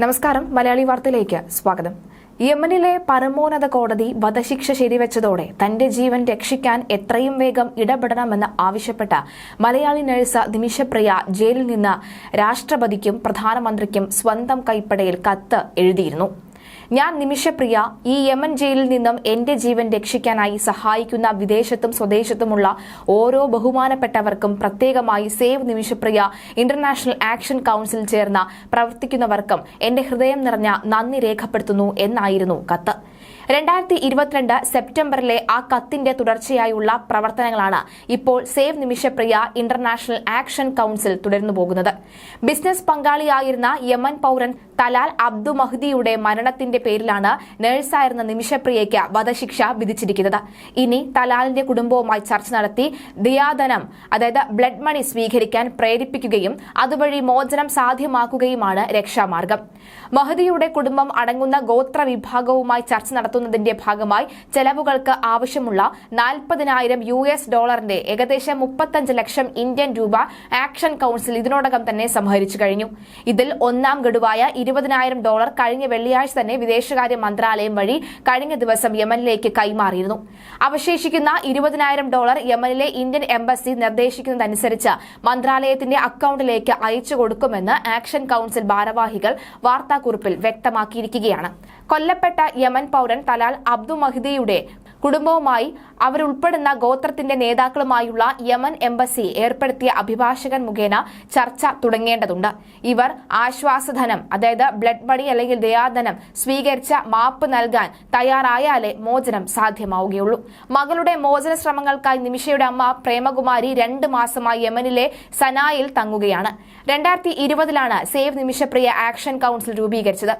നമസ്കാരം മലയാളി വാർത്തയിലേക്ക് സ്വാഗതം. യമനിലെ പരമോന്നത കോടതി വധശിക്ഷ ശരിവെച്ചതോടെ തന്റെ ജീവൻ രക്ഷിക്കാൻ എത്രയും വേഗം ഇടപെടണമെന്ന് ആവശ്യപ്പെട്ട മലയാളി നഴ്സ് നിമിഷപ്രിയ ജയിലിൽ നിന്ന് രാഷ്ട്രപതിക്കും പ്രധാനമന്ത്രിക്കും സ്വന്തം കൈപ്പടയിൽ കത്ത് എഴുതിയിരുന്നു. ഞാൻ നിമിഷപ്രിയ ഈ യമൻ ജയിലിൽ നിന്നും എന്റെ ജീവൻ രക്ഷിക്കാനായി സഹായിക്കുന്ന വിദേശത്തും സ്വദേശത്തുമുള്ള ഓരോ ബഹുമാനപ്പെട്ടവർക്കും പ്രത്യേകമായി save Nimishapriya international action council ചേർന്ന പ്രവർത്തിക്കുന്നവർക്കും എന്റെ ഹൃദയം നിറഞ്ഞ നന്ദി രേഖപ്പെടുത്തുന്നു എന്നായിരുന്നു കത്ത്. രണ്ടായിരത്തി ഇരുപത്തിരണ്ട് സെപ്റ്റംബറിലെ ആ കത്തിന്റെ തുടർച്ചയായുള്ള പ്രവർത്തനങ്ങളാണ് ഇപ്പോൾ save Nimishapriya international action council തുടർന്നു പോകുന്നത്. ബിസിനസ് പങ്കാളിയായിരുന്ന യമൻ പൌരൻ തലാൽ അബ്ദു മഹ്ദിയുടെ മരണത്തിന്റെ പേരിലാണ് നഴ്സായിരുന്ന നിമിഷപ്രിയയ്ക്ക് വധശിക്ഷ വിധിച്ചിരിക്കുന്നത്. ഇനി തലാലിന്റെ കുടുംബവുമായി ചർച്ച നടത്തി ദിയാദനം അതായത് ബ്ലഡ് മണി സ്വീകരിക്കാൻ പ്രേരിപ്പിക്കുകയും അതുവഴി മോചനം സാധ്യമാക്കുകയുമാണ് രക്ഷാമാർഗം. മഹദിയുടെ കുടുംബം അടങ്ങുന്ന ഗോത്ര വിഭാഗവുമായി ചർച്ച നടത്തുന്നതിന്റെ ഭാഗമായി ചെലവുകൾക്ക് ആവശ്യമുള്ള നാൽപ്പതിനായിരം യു എസ് ഡോളറിന്റെ ഏകദേശം മുപ്പത്തഞ്ച് ലക്ഷം ഇന്ത്യൻ രൂപ ആക്ഷൻ കൌൺസിൽ ഇതിനോടകം തന്നെ സംഹരിച്ചു കഴിഞ്ഞു. ഇതിൽ ഒന്നാം ഗഡുവായ ഇരുപതിനായിരം ഡോളർ കഴിഞ്ഞ വെള്ളിയാഴ്ച തന്നെ വിദേശകാര്യ മന്ത്രാലയം വഴി കഴിഞ്ഞ ദിവസം യമനിലേക്ക് കൈമാറിയിരുന്നു. അവശേഷിക്കുന്ന ഇരുപതിനായിരം ഡോളർ യമനിലെ ഇന്ത്യൻ എംബസി നിർദ്ദേശിക്കുന്നതനുസരിച്ച് മന്ത്രാലയത്തിന്റെ അക്കൌണ്ടിലേക്ക് അയച്ചു കൊടുക്കുമെന്ന് ആക്ഷൻ കൌൺസിൽ ഭാരവാഹികൾ വാർത്താക്കുറിപ്പിൽ വ്യക്തമാക്കിയിരിക്കുകയാണ്. കൊല്ലപ്പെട്ട യമൻ പൌരൻ തലാൽ അബ്ദു മഹ്ദിയുടെ കുടുംബവുമായി അവരുൾപ്പെടുന്ന ഗോത്രത്തിന്റെ നേതാക്കളുമായുള്ള യമൻ എംബസി ഏർപ്പെടുത്തിയ അഭിഭാഷകൻ മുഖേന ചർച്ച തുടങ്ങേണ്ടതുണ്ട്. ഇവർ ആശ്വാസധനം അതായത് ബ്ലഡ് മണി അല്ലെങ്കിൽ ദയാധനം സ്വീകരിച്ച മാപ്പ് നൽകാൻ തയ്യാറായാലേ മോചനം സാധ്യമാവുകയുള്ളൂ. മകളുടെ മോചന ശ്രമങ്ങൾക്കായി നിമിഷയുടെ അമ്മ പ്രേമകുമാരി രണ്ട് മാസമായി യമനിലെ സനായിൽ തങ്ങുകയാണ്. രണ്ടായിരത്തി ഇരുപതിലാണ് സേവ് നിമിഷപ്രിയ ആക്ഷൻ കൌൺസിൽ രൂപീകരിച്ചത്.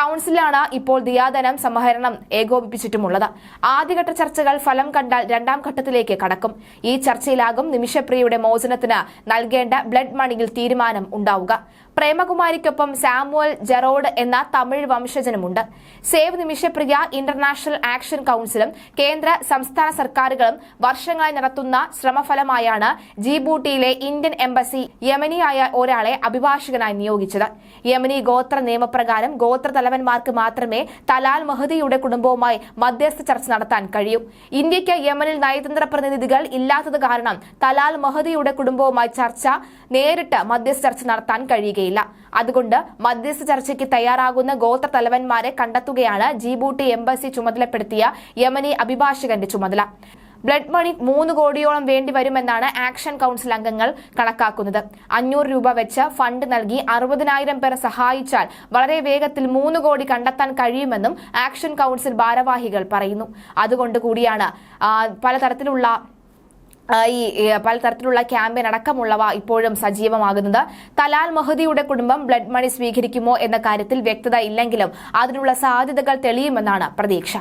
കൌൺസിലാണ് ഇപ്പോൾ ദിയാധനം സംഹരണം ഏകോപിപ്പിച്ചിട്ടുമുള്ളത്. ആദ്യഘട്ട ചർച്ചകൾ ഫലം കണ്ടാൽ രണ്ടാം ഘട്ടത്തിലേക്ക് കടക്കും. ഈ ചർച്ചയിലാകും നിമിഷപ്രിയയുടെ മോചനത്തിന് നൽകേണ്ട ബ്ലഡ് മണിയിൽ തീരുമാനം ഉണ്ടാവുക. പ്രേമകുമാരിക്കൊപ്പം സാമുവൽ ജെറോഡ് എന്ന തമിഴ് വംശജനുമുണ്ട്. സേവ് നിമിഷപ്രിയ ഇന്റർനാഷണൽ ആക്ഷൻ കൌൺസിലും കേന്ദ്ര സംസ്ഥാന സർക്കാരുകളും വർഷങ്ങളായി നടത്തുന്ന ശ്രമഫലമായാണ് ജിബൂട്ടിയിലെ ഇന്ത്യൻ എംബസി യമനിയായ ഒരാളെ അഭിഭാഷകനായി നിയോഗിച്ചത്. യമനി ഗോത്ര നിയമപ്രകാരം ഗോത്ര തലവന്മാർക്ക് മാത്രമേ തലാൽ മഹദിയുടെ കുടുംബവുമായി മധ്യസ്ഥ ചർച്ച നടത്താൻ കഴിയൂ. ഇന്ത്യയ്ക്ക് യമനിൽ നയതന്ത്ര പ്രതിനിധികൾ ഇല്ലാത്തത് കാരണം തലാൽ മഹദിയുടെ കുടുംബവുമായി ചർച്ച നേരിട്ട് മധ്യസ്ഥ ചർച്ച നടത്താൻ കഴിയുകയില്ല. അതുകൊണ്ട് മധ്യസ്ഥ ചർച്ചയ്ക്ക് തയ്യാറാകുന്ന ഗോത്ര തലവന്മാരെ കണ്ടെത്തുകയാണ് ജിബൂട്ടി എംബസി ചുമതലപ്പെടുത്തിയ യമനി അഭിഭാഷകന്റെ ചുമതല. ബ്ലഡ് മണി മൂന്ന് കോടിയോളം വേണ്ടിവരുമെന്നാണ് ആക്ഷൻ കൌൺസിൽ അംഗങ്ങൾ കണക്കാക്കുന്നത്. അഞ്ഞൂറ് രൂപ വെച്ച് ഫണ്ട് നൽകി അറുപതിനായിരം പേരെ സഹായിച്ചാൽ വളരെ വേഗത്തിൽ മൂന്ന് കോടി കണ്ടെത്താൻ കഴിയുമെന്നും ആക്ഷൻ കൌൺസിൽ ഭാരവാഹികൾ പറയുന്നു. അതുകൊണ്ട് കൂടിയാണ് പലതരത്തിലുള്ള ഈ പലതരത്തിലുള്ള ക്യാമ്പയിൻ അടക്കമുള്ളവ ഇപ്പോഴും സജീവമാകുന്നത്. തലാൽ മഹദിയുടെ കുടുംബം ബ്ലഡ് മണി സ്വീകരിക്കുമോ എന്ന കാര്യത്തിൽ വ്യക്തത ഇല്ലെങ്കിലും അതിനുള്ള സാധ്യതകൾ തെളിയുമെന്നാണ് പ്രതീക്ഷ.